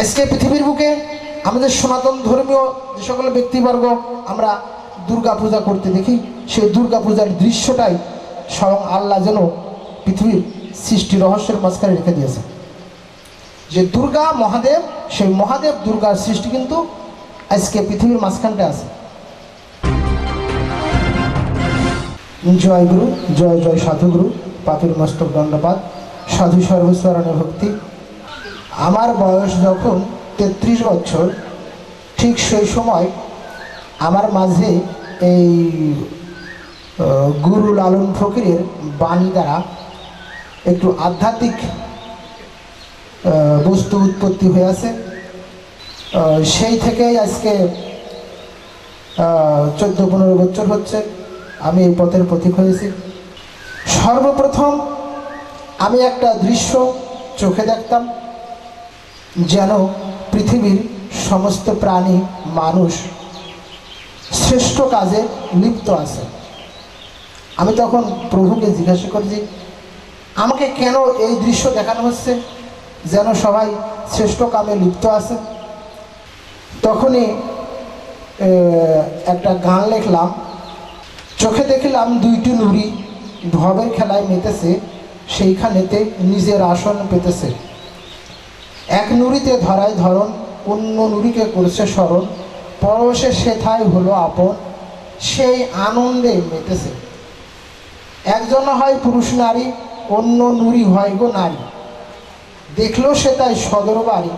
আজকে পৃথিবীর বুকে আমাদের সনাতন ধর্মীয় যে সকল ব্যক্তিবর্গ আমরা দুর্গা পূজা করতে দেখি, সেই দুর্গা পূজার দৃশ্যটাই স্বয়ং আল্লাহ যেন পৃথিবীর সৃষ্টি রহস্যের মাঝখানে রেখে দিয়েছে যে দুর্গা মহাদেব, সেই মহাদেব দুর্গার সৃষ্টি কিন্তু আজকে পৃথিবীর মাঝখানটা আছে। জয় গুরু, জয় জয় সাধুগুরু, পাপির মস্তক দণ্ডপাত, সাধু সর্বস্বরণে ভক্তি আমার বয়স যখন তেত্রিশ বছর, ঠিক সেই সময় আমার মাঝে এই গুরু লালন ফকিরের বাণী দ্বারা একটু আধ্যাত্মিক বস্তু উৎপত্তি হয়ে আছে সেই থেকেই আজকে চোদ্দ পনেরো বছর হচ্ছে, আমি এই পথের প্রতীক হয়েছি। সর্বপ্রথম আমি একটা দৃশ্য চোখে দেখতাম। যেন পৃথিবীর সমস্ত প্রাণী, মানুষ শ্রেষ্ঠ কাজে লিপ্ত আছে। আমি তখন প্রভুকে জিজ্ঞাসা করছি, আমাকে কেন এই দৃশ্য দেখানো হচ্ছে? যেন সবাই শ্রেষ্ঠ কামে লিপ্ত আছে? তখনই একটা গান লিখলাম। চোখে দেখলাম দুইটি নুড়ি ভবের খেলায় মেতেছে, সেইখানেতে নিজের আসন পেতেছে। এক নুড়িতে ধরায় ধরন অন্য নুরিকে করছে স্মরণ। পরশে সেথায় হলো আপন, সেই আনন্দে মেতেছে। একজন হয় পুরুষ নারী, অন্য নুরি হয় গো নারী। দেখল সে তাই সদর বাড়ি,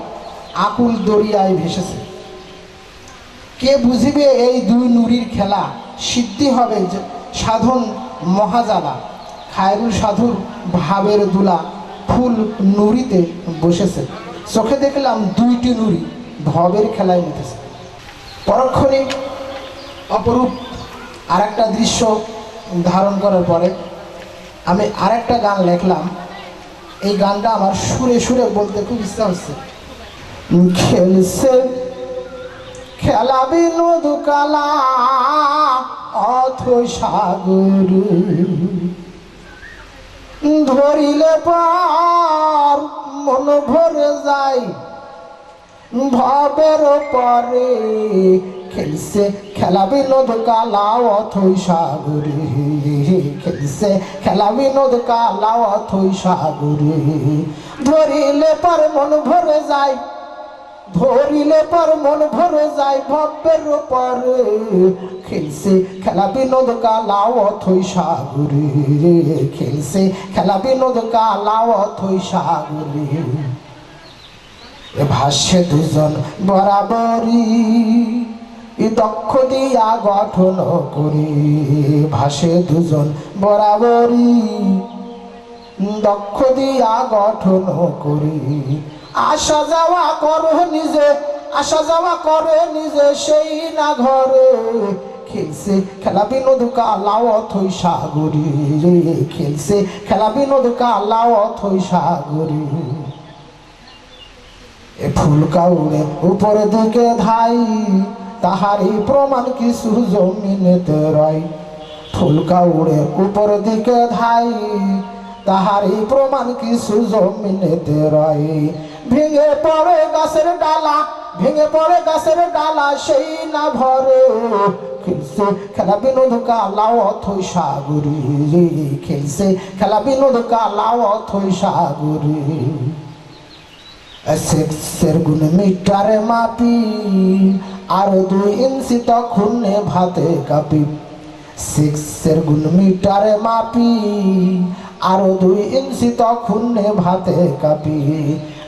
আকুল দরিয়ায় ভেসেছে। কে বুঝিবে এই দুই নুরির খেলা? সিদ্ধি হবে সাধন মহাজালা। খায়রুল সাধুর ভাবের দুলা ফুল নুরিতে বসেছে। চোখে দেখলাম দুইটি নুরি ভবের খেলায় মেতেছে পরক্ষণে অপরূপ আর একটা দৃশ্য ধারণ করার পরে আমি আরেকটা গান লেখলাম। এই গানটা আমার সুরে সুরে বলতে খুব ইচ্ছা হচ্ছে। খেলছে খেলা বিনোদ কালা অথ সাগর। ধরিলে পার মন ভরে যায় ভাবের পরে খেলছে খেলা বিনোদ কালা অথই সাগরে। খেলছে খেলা বিনোদ কালা অথই সাগরে। ধরিলে পর মন ভরে যায় ধরিলে পর মন ভরে যায় ভব্যের পরে খেলছে খেলা বিনোদ কালা অথই সাগরে। খেলছে খেলা বিনোদ কালা অথই সাগরে। এ ভাষ্যে দুজন বরাবরই দক্ষ দিয়া গঠন করি। ভাষে দুজন বরাবরই, দক্ষ দিয়া গঠন করি। আসা যাওয়া করো নিজে আসা যাওয়া করে নিজে সেই না ঘরে। খেলছে, খেলা বিনোদ কালাও অথই সাগরি। খেলছে, খেলা বিনোদ কালাও অথই সাগরি। এ ফুল কাউরে উপরের দিকে ধাই তাহারই প্রমাণ কিছু জমিনেতে রয়। ফুল কাউরে উপরের দিকে ধাই তাহারই প্রমাণ কিছু জমিনেতে রয়। ভেঙে পড়ে গাছের ডালা, ভেঙে পড়ে গাছের ডালা, সেই না ভরে। খেলছে খেলা বিনোদ কালাও অথই সাগরি। খেলছে খেলা বিনোদ কালাও অথই সাগরি। সেক্সের গুণ মিটারে মাপি, আর দুই ইঞ্চি তখন ভাতে কাপি। সিক্সের গুণ মিটারে মাপি, আরও দুই ইঞ্চি তখন ভাতে কাপি।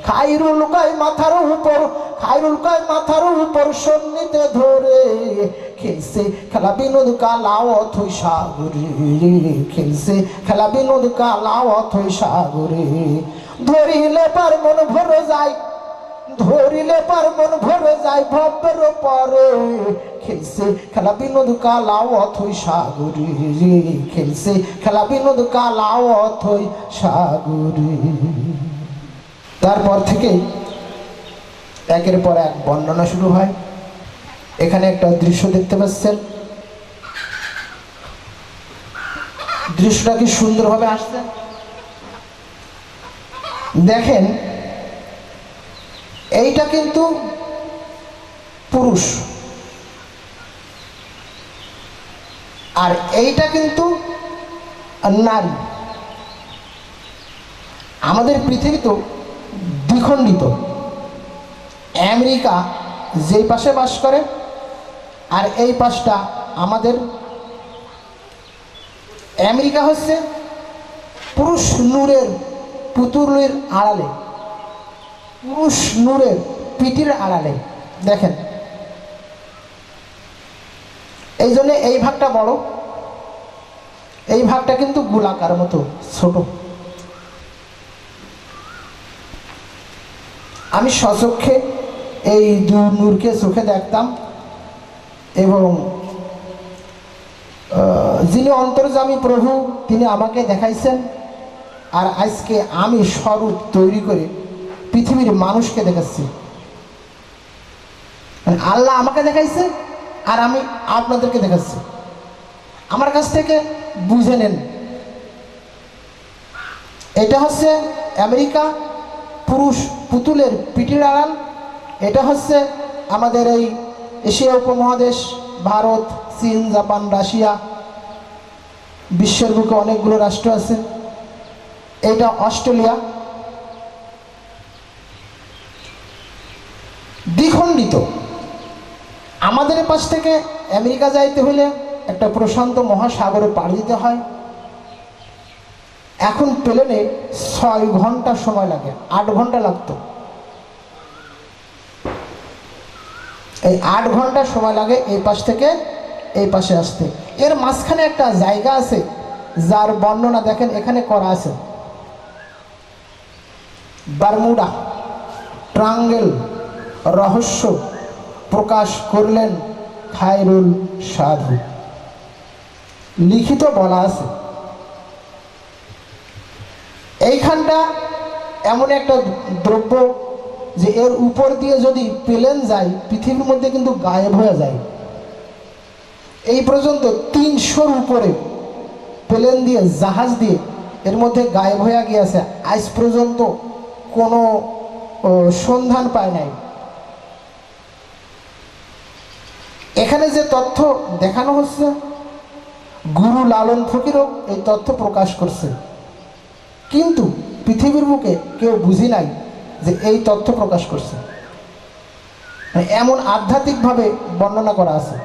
খাইরুল গায় মাথার উপর, খাইরুল গায় মাথার উপর সন্নিতে ধরে খেলছে, খেলা বিনোদ কালাও অথই সাগরে, খেলছে, খেলা বিনোদ কালাও অথই সাগরে। ধরিলে পার মন ভরে যায়, ধরিলে পার মন ভরে যায় ভব্যের পরে। খেলছে, খেলা বিনোদ কালাও অথই সাগরে, খেলছে, খেলা বিনোদ কালাও অথই সাগরে। তারপর থেকে একের পর এক বর্ণনা শুরু হয়। এখানে একটা দৃশ্য দেখতে পাচ্ছেন। দৃশ্যটা কি সুন্দরভাবে আসছে। দেখেন, এইটা কিন্তু পুরুষ। আর এইটা কিন্তু নারী। আমাদের পৃথিবী তো দ্বিখণ্ডিত। আমেরিকা যেই পাশে বাস করে আর এই পাশটা আমাদের। আমেরিকা হচ্ছে পুরুষ নূরের পুতুলের আড়ালে। পুরুষ নূরের পিঠির আড়ালে। দেখেন। এই জন্য এই ভাগটা বড়। এই ভাগটা কিন্তু গোলাকার মতো ছোট। আমি সচক্ষে এই দু নূরকে চোখে দেখতাম এবং যিনি অন্তর্জামী প্রভু, তিনি আমাকে দেখাইছেন আর আজকে আমি স্বরূপ তৈরি করে পৃথিবীর মানুষকে দেখাচ্ছি। মানে আল্লাহ আমাকে দেখাইছে আর আমি আপনাদেরকে দেখাচ্ছি। আমার কাছ থেকে বুঝে নেন। এটা হচ্ছে আমেরিকা পুরুষ পুতুলের পিটির আড়াল। এটা হচ্ছে আমাদের এই এশিয়া উপমহাদেশ, ভারত, চীন, জাপান, রাশিয়া, বিশ্বের বুকে অনেকগুলো রাষ্ট্র আছে। এটা অস্ট্রেলিয়া। দ্বিখণ্ডিত। আমাদের পাশ থেকে আমেরিকা যাইতে হলে একটা প্রশান্ত মহাসাগরে পাড়ি দিতে হয়। এখন প্লেনে ছয় ঘণ্টা সময় লাগে, আট ঘণ্টা লাগতো। এই আট ঘণ্টা সময় লাগে এই পাশ থেকে এই পাশে আসতে। এর মাঝখানে একটা জায়গা আছে, যার বর্ণনা দেখেন, এখানে করা আছে। বারমুডা, ট্রাঙ্গেল, রহস্য প্রকাশ করলেন খায়রুল সাধু। লিখিত বলা আছে। এইখানটা এমন একটা দ্রব্য যে এর উপর দিয়ে যদি প্লেন যায়, পৃথিবীর মধ্যে কিন্তু গায়েব হয়ে যায়। এই পর্যন্ত তিনশোর উপরে প্লেন দিয়ে, জাহাজ দিয়ে এর মধ্যে গায়েব হয়ে গিয়েছে। আজ পর্যন্ত কোনো সন্ধান পায় নাই। এখানে যে তথ্য দেখানো হচ্ছে, গুরু লালন ফকিরও এই তথ্য প্রকাশ করছে। কিন্তু পৃথিবীর বুকে কেউ বুঝি নাই যে এই তথ্য প্রকাশ করছে। মানে এমন আধ্যাত্মিকভাবে বর্ণনা করা আছে।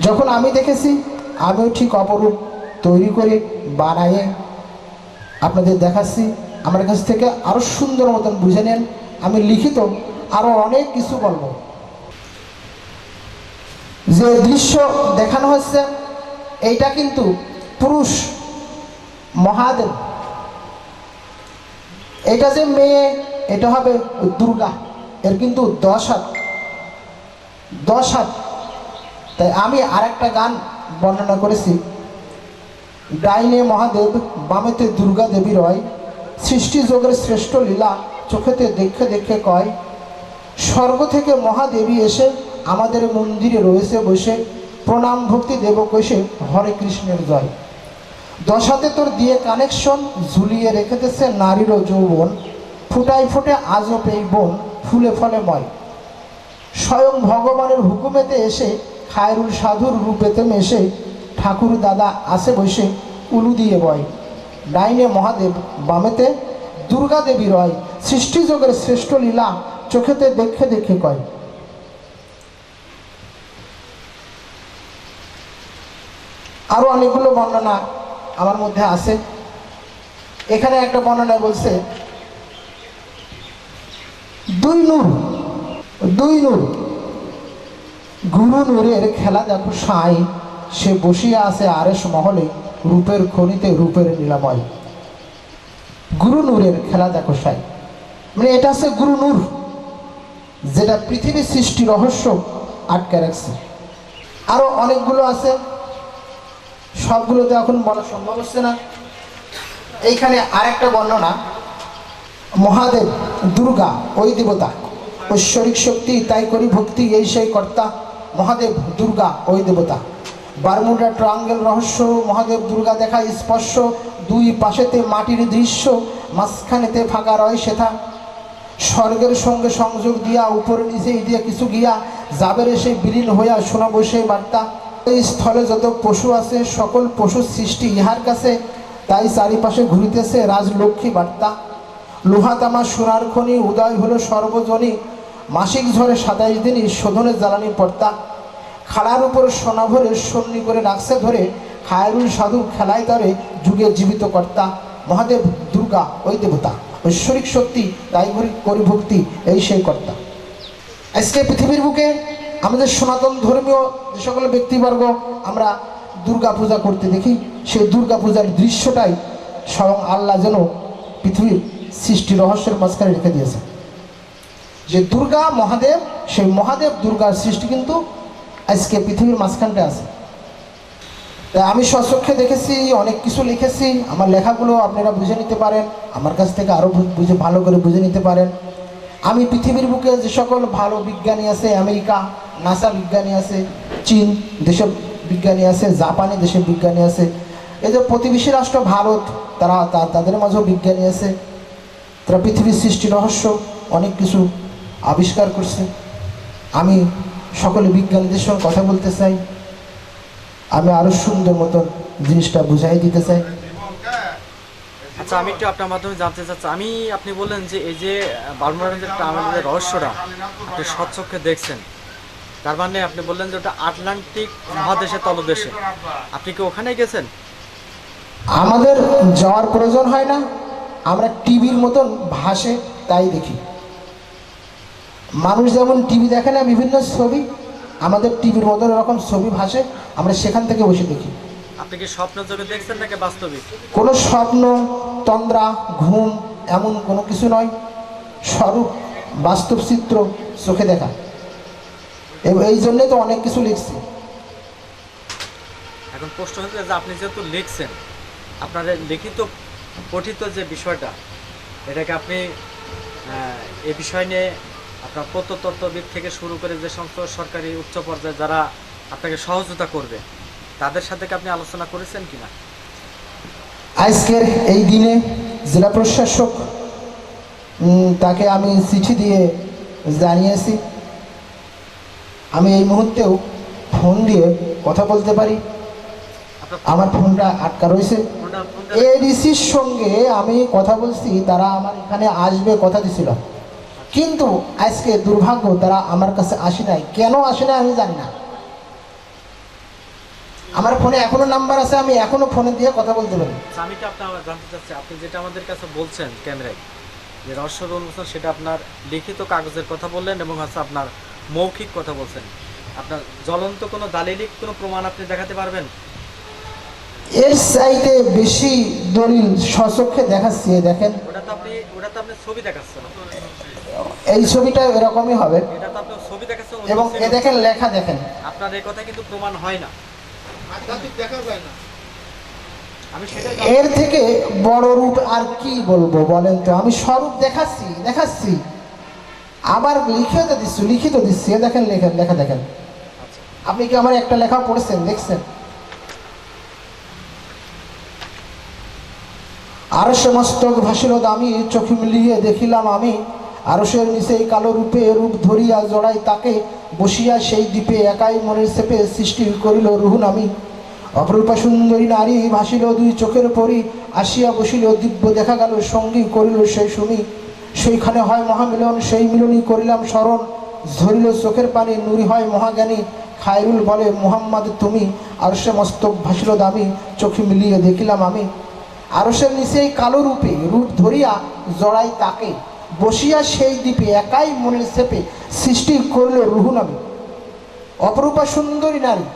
যখন আমি দেখেছি, আমিও ঠিক অপরূপ তৈরি করে বানায়ে আপনাদের দেখাচ্ছি। আমার কাছ থেকে আরও সুন্দর মতন বুঝে নেন। আমি লিখিত আরও অনেক কিছু বলব। যে দৃশ্য দেখানো হচ্ছে, এইটা কিন্তু পুরুষ মহাদেব। এটা যে মেয়ে, এটা হবে দুর্গা। এর কিন্তু দশ হাত। দশ হাত। তাই আমি আরেকটা গান বর্ণনা করেছি। ডাইনে মহাদেব, বামেতে দুর্গা দেবী রয়। সৃষ্টি যোগের শ্রেষ্ঠ লীলা চোখেতে দেখে দেখে কয়, স্বর্গ থেকে মহাদেবী এসে আমাদের মন্দিরে রয়েছে বসে প্রণাম ভক্তি দেব কৈশে হরে কৃষ্ণের জয়। দশাতে তোর দিয়ে কানেকশন ঝুলিয়ে রেখে রেখেতেছে নারীরও যৌবন। ফুটাই ফুটে আজও পেই বোন ফুলে ফলে ময়। স্বয়ং ভগবানের হুকুমেতে এসে খায়রুল সাধুর রূপেতে মেশে ঠাকুর দাদা আসে বসে উলু দিয়ে বয়। ডাইনে মহাদেব বামেতে দুর্গা দেবী রয়। সৃষ্টিযোগের শ্রেষ্ঠ লীলা চোখেতে দেখে দেখে কয়। আরও অনেকগুলো বর্ণনা আমার মধ্যে আছে। এখানে একটা বর্ণনা বলছে, দুই নূর দুই নূর। গুরু নূরের খেলা দেখো সাই, সে বসিয়া আছে আরেস মহলে, রূপের খনিতে রূপের নীলাময়। গুরু নূরের খেলা দেখো সাই। মানে এটা আছে গুরু নূর, যেটা পৃথিবীর সৃষ্টি রহস্য আটকে রাখছে। আরও অনেকগুলো আছে। সবগুলো তো এখন বলা সম্ভব হচ্ছে না। এইখানে আরেকটা বর্ণনা, মহাদেব, দুর্গা, ওই দেবতা, ঐশ্বরিক শক্তি, তাই করি ভক্তি, এই সেই কর্তা, মহাদেব, দুর্গা, ওই দেবতা। বারমুডা ট্রাঙ্গেল রহস্য, মহাদেব, দুর্গা দেখা স্পর্শ, দুই পাশেতে মাটির দৃশ্য, মাঝখানেতে ফাঁকা রয় সেথা। স্বর্গের সঙ্গে সংযোগ দিয়া, উপরে নিচে দিয়া কিছু গিয়া, যাবের এসে বিলীন হইয়া শোনাবো সেই বার্তা। এই স্থলে যত পশু আছে, সকল পশুর সৃষ্টি ইহার কাছে, তাই চারিপাশে ঘুরিতেছে রাজলক্ষ্মী বার্তা। লোহা তামা, সোনার খনি, উদয় হলো সর্বজনী। মাসিক ঝড়ে সাতাইশ দিনই শোধনে জ্বালানি পর্তা। খাড়ার উপর সোনা ভরে সন্নি করে রাখছে ধরে, খায়রুল সাধু খেলায় তারে যুগে জীবিত কর্তা। মহাদেব দুর্গা, ওই দেবতা, ঐশ্বরিক শক্তি তাই করি ভক্তি এই সেই কর্তা। আজকে পৃথিবীর বুকে আমাদের সনাতন ধর্মীয় যে সকল ব্যক্তিবর্গ, আমরা দুর্গা পূজা করতে দেখি। সেই দুর্গা পূজার দৃশ্যটাই স্বয়ং আল্লাহ যেন পৃথিবীর সৃষ্টি রহস্যের মাঝখানে রেখে দিয়েছে যে দুর্গা মহাদেব, সেই মহাদেব দুর্গার সৃষ্টি কিন্তু আজকে পৃথিবীর মাঝখানটা আছে। তাই আমি স্বচক্ষে দেখেছি, অনেক কিছু লিখেছি, আমার লেখাগুলো আপনারা বুঝে নিতে পারেন, আমার কাছ থেকে আরও বুঝে, ভালো করে বুঝে নিতে পারেন। আমি পৃথিবীর বুকে যে সকল ভালো বিজ্ঞানী আছে, আমেরিকা নাসা বিজ্ঞানী আছে, চীন দেশের বিজ্ঞানী আছে, জাপানি দেশের বিজ্ঞানী আছে। যে প্রতিবেশী রাষ্ট্র ভারত, তারা তাদের মাঝেও বিজ্ঞানী আছে। তারা পৃথিবীর সৃষ্টি রহস্য অনেক কিছু আবিষ্কার করছে। আমি সকলে বিজ্ঞানীদের সঙ্গে কথা বলতে চাই। আমি আরও সুন্দর মতন জিনিসটা বুঝাই দিতে চাই। আচ্ছা আমি একটু আপনার মাধ্যমে জানতে চাচ্ছি। আমি, আপনি বললেন যে এই যে বারমুডার যে রহস্যটা, আপনি স্বচ্ছকে দেখছেন। তার মানে আপনি বললেন যে ওটা আটলান্টিক মহাদেশের তলদেশে। আপনি কি ওখানে গেছেন? আমাদের যাওয়ার প্রয়োজন হয় না। আমরা টিভির মতন ভাসে তাই দেখি। মানুষ যেমন টিভি দেখে না বিভিন্ন ছবি আমাদের টিভির মতন এরকম ছবি ভাসে আমরা সেখান থেকে বসে দেখি। আপনি কি স্বপ্ন চোখে দেখছেন নাকি বাস্তবিক? কোনো স্বপ্ন তন্দ্রা ঘুম এমন কোনো কিছু নয়। স্বরূপ বাস্তব চিত্র চোখে দেখা। এই জন্যে তো অনেক কিছু লিখছি। এখন প্রশ্ন হচ্ছে যে আপনি যেহেতু লিখছেন আপনার লিখিত পঠিত যে বিষয়টা এটাকে আপনি এ বিষয় নিয়ে আপনার প্রত্নতত্ত্ববিদ থেকে শুরু করে যে সমস্ত সরকারি উচ্চ পর্যায়ে যারা আপনাকে সহযোগিতা করবে তাদের সাথে কি আপনি আলোচনা করেছেন কিনা? আজকের এই দিনে জেলা প্রশাসক তাকে আমি চিঠি দিয়ে জানিয়েছি। আমি এই মুহূর্তেও ফোন দিয়ে কথা বলতে পারি। আমার ফোনটা আটকা রয়েছে। এডিসির সঙ্গে আমি কথা বলছি, তারা আমার এখানে আসবে কথা দিছিল। কিন্তু আজকে দুর্ভাগ্য, তারা আমার কাছে আসে নাই। কেন আসে নাই আমি জানি না। আমার ফোনে এখনও নাম্বার আছে, আমি এখনও ফোনে দিয়ে কথা বলতে পারি। আমি কি আপনার জানতে চাচ্ছি, আপনি যেটা আমাদের কাছে বলছেন ক্যামেরায়, যে রহস্য উন্মোচন, সেটা আপনার লিখিত কাগজের কথা বললেন এবং হচ্ছে আপনার মৌখিক কথা বলছেন। আপনার জ্বলন্ত কোনো দালিলিক কোনো প্রমাণ আপনি দেখাতে পারবেন? এর চাইতে বেশি দলিল স্বচক্ষে দেখাচ্ছি দেখেন। ওটা তো আপনি ওটা তো আপনি ছবি দেখাচ্ছেন। এই ছবিটা এরকমই হবে। এটা তো আপনি ছবি দেখাচ্ছেন এবং এ দেখেন লেখা দেখেন। আপনার এই কথা কিন্তু প্রমাণ হয় না। আমি সেটাই এর থেকে বড় রূপ আর কি বলব বলেন তো? আমি স্বরূপ দেখাচ্ছি দেখাচ্ছি। আবার লিখে দিচ্ছি লিখিত দিচ্ছি দেখেন, লেখেন, লেখা দেখেন। আপনি কি আমার একটা লেখা পড়েছেন, দেখছেন? আর সমস্ত ভাসিল দামি, চোখে মিলিয়ে দেখিলাম আমি। আরসের নিচেই কালো রূপে রূপ ধরিয়া জড়াই তাকে, বসিয়া সেই দ্বীপে একাই মনের চেপে সৃষ্টি করিল রুহুন আমি। অপরূপা সুন্দরী নারী ভাসিল দুই চোখের পরি আসিয়া বসিল, দিব্য দেখা গেল, সঙ্গী করিল সেই সুমি। সেইখানে হয় মহামিলন, সেই মিলনই করিলাম স্মরণ। ধরিল চোখের পানি, নুরি হয় মহাজ্ঞানী। খায়রুল বলে, মুহাম্মদ, তুমি আর সে মস্তক ভাসিল দামি, চোখে মিলিয়ে দেখিলাম আমি। আরসের নিচেই কালো রূপে রূপ ধরিয়া জড়াই তাকে। বসিয়া সেই দ্বীপে একাই মনের চেপে সৃষ্টি করিল রুহু নামে। অপরূপা সুন্দরী নারী,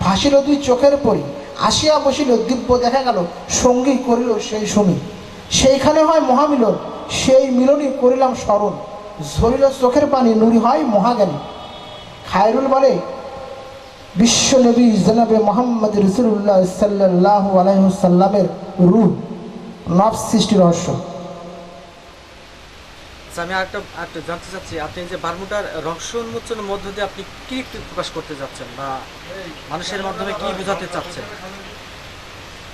ভাসিল দুই চোখের পরি। আসিয়া বসিল, দিব্য দেখা গেল, সঙ্গী করিল সেই সমী সেইখানে হয় মহামিলন সেই মিলনই করিলাম স্মরণ। ঝরিল চোখের পানি নুরি হয় মহাজ্ঞানী। খায়রুল বলে বিশ্ব নবী জনাবে মোহাম্মদ রসুল্লাহ সাল্লাহ আলাইসাল্লামের রূহ নব সৃষ্টি রহস্য। আচ্ছা আমি আরেকটা আরেকটা জানতে চাচ্ছি, আপনি যে বারমুটার রহস্য উন্মোচনের মধ্য দিয়ে আপনি কি একটু প্রকাশ করতে চাচ্ছেন বা মানুষের মাধ্যমে কি বোঝাতে চাচ্ছেন?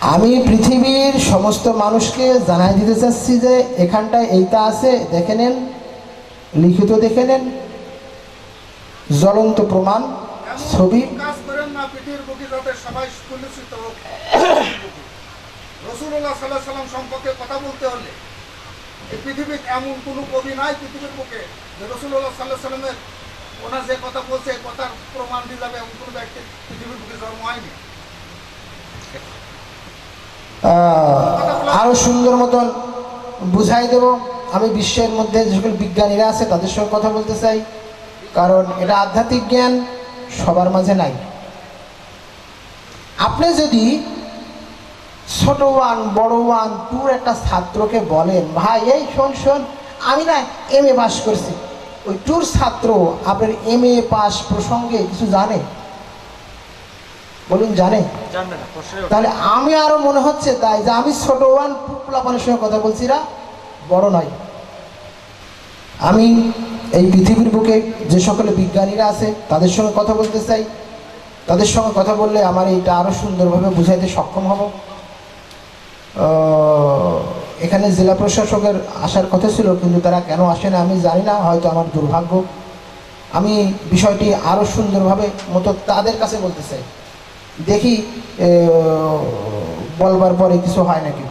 আমি পৃথিবীর সমস্ত মানুষকে জানাই দিতে চাচ্ছি যে এখানটায় এইটা আছে, দেখে নেন। লিখিত দেখে নেন। জ্বলন্ত প্রমাণ, ছবি। সম্পর্কে কথা বলতে হলে, এই পৃথিবীর এমন কোনো কবি নাই পৃথিবীর বুকে যে রসুল্লাহ সাল্লাহ সাল্লামের ওনার যে কথা বলছে কথার প্রমাণ দিয়ে যাবে এমন কোনো ব্যক্তি পৃথিবীর বুকে জন্ম হয়নি। আরও সুন্দর মতন বুঝাই দেব। আমি বিশ্বের মধ্যে যে সকল বিজ্ঞানীরা আছে, তাদের সঙ্গে কথা বলতে চাই। কারণ এটা আধ্যাত্মিক জ্ঞান, সবার মাঝে নাই। আপনি যদি ছোট ওয়ান, বড় ওয়ান টুর একটা ছাত্রকে বলেন, ভাই, এই শোন শোন, আমি না এম এ পাস করছি। ওই টুর ছাত্র আপনার এম এ পাস প্রসঙ্গে কিছু জানে? বলুন জানে? তাহলে আমি আরও মনে হচ্ছে তাই যে আমি ছোট ওয়ান পোলাপানের সঙ্গে কথা বলছি না বড় নয়। আমি এই পৃথিবীর বুকে যে সকলে বিজ্ঞানীরা আছে তাদের সঙ্গে কথা বলতে চাই। তাদের সঙ্গে কথা বললে আমার এইটা আরও সুন্দরভাবে বুঝাইতে সক্ষম হব। এখানে জেলা প্রশাসকের আসার কথা ছিল কিন্তু তারা কেন আসে না আমি জানি না হয়তো আমার দুর্ভাগ্য। আমি বিষয়টি আরও সুন্দরভাবে মতো তাদের কাছে বলতে চাই। দেখি এ, বলবার পরে কিছু হয় নাকি?